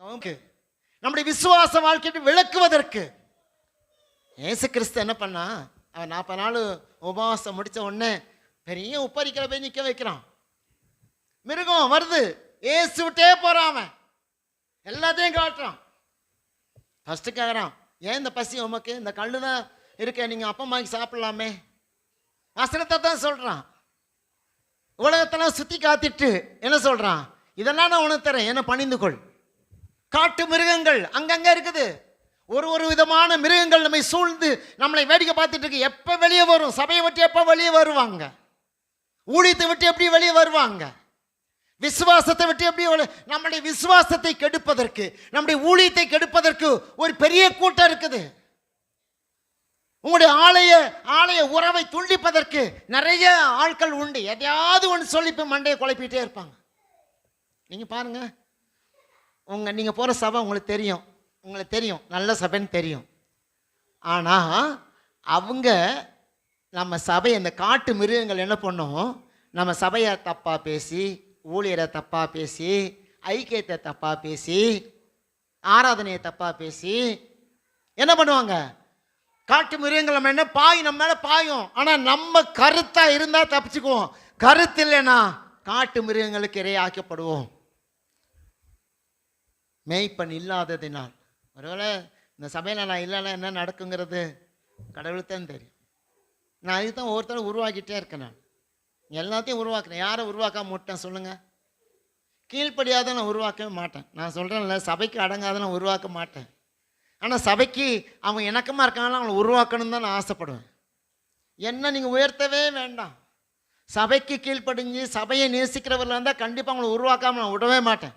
நமக்கு நம்முடைய விசுவாச வாழ்க்கையை விளக்குவதற்கு. ஏசு கிறிஸ்து என்ன பண்ணா? அவன் நாற்பது நாள் உபவாசம் முடித்த உடனே பெரிய உப்பரிக்கல போய் நிற்க வைக்கிறான். மிருகம் வருது. ஏசு விட்டே போகிறான் அவன். எல்லாத்தையும் காட்டுறான். ஃபஸ்ட்டு கேட்குறான் ஏன் இந்த பசி உமக்கு? இந்த கல்லு தான் இருக்க நீங்கள் அப்பா அம்மாக்கு சாப்பிட்லாமே? வசனத்தை தான் சொல்கிறான் உலகத்தெல்லாம் சுற்றி காத்திட்டு என்ன சொல்கிறான் இதெல்லாம் நான் உனக்கு தரேன். என்ன பணிந்து கொள். காட்டு மிருகங்கள் அங்கங்கே இருக்குது. ஒரு ஒரு விதமான மிருகங்கள் நம்மை சூழ்ந்து நம்மளை வேடிக்கை பார்த்துட்டு இருக்கு. எப்போ வெளியே வரும்? சபையை விட்டு எப்போ வெளியே வருவாங்க? ஊழியத்தை விட்டு எப்படி வெளியே வருவாங்க? விசுவாசத்தை விட்டு எப்படி நம்முடைய விசுவாசத்தை கெடுப்பதற்கு நம்முடைய ஊழியத்தை கெடுப்பதற்கு ஒரு பெரிய கூட்டம் இருக்குது. உங்களுடைய ஆலய ஆலய உறவை துண்டிப்பதற்கு நிறைய ஆட்கள் உண்டு. எதையாவது ஒன்று சொல்லி இப்போ மண்டையை குழப்பிட்டே இருப்பாங்க. நீங்கள் பாருங்கள் உங்கள் நீங்கள் போகிற சபை உங்களுக்கு தெரியும். உங்களுக்கு தெரியும். நல்ல சபைன்னு தெரியும். ஆனால் அவங்க நம்ம சபை இந்த காட்டு மிருகங்கள் என்ன பண்ணும்? நம்ம சபையை தப்பாக பேசி ஊழியரை தப்பாக பேசி ஐக்கியத்தை தப்பாக பேசி ஆராதனையை தப்பாக பேசி என்ன பண்ணுவாங்க? காட்டு மிருகங்கள் நம்ம என்ன பாயும்? நம்ம மேலே பாயும். ஆனால் நம்ம கருத்தாக இருந்தால் தப்பிச்சுக்குவோம். கருத்து இல்லைன்னா காட்டு மிருகங்களுக்கு இரையாக்கப்படுவோம். மேய்ப்பன் இல்லாததினால். ஒருவேளை இந்த சபையில் நான் இல்லைன்னா என்ன நடக்குங்கிறது கடவுளுக்கு தான் தெரியும். நான் அதுக்கு தான் ஒவ்வொருத்தரும் உருவாக்கிட்டே இருக்கேன் நான். எல்லாத்தையும் உருவாக்குறேன். யாரை உருவாக்காம விட்டேன் சொல்லுங்கள் கீழ்ப்படியாத நான் உருவாக்கவே மாட்டேன். நான் சொல்கிறேன்ல சபைக்கு அடங்காத நான் உருவாக்க மாட்டேன். ஆனால் சபைக்கு அவங்க இணக்கமாக இருக்காங்களோ அவங்களை உருவாக்கணும்னு தான் நான் ஆசைப்படுவேன். என்ன நீங்கள் உயர்த்தவே வேண்டாம். சபைக்கு கீழ்ப்படிஞ்சு சபையை நேசிக்கிறவர்களாக இருந்தால் கண்டிப்பாக அவங்களை உருவாக்காம நான் விடவே மாட்டேன்.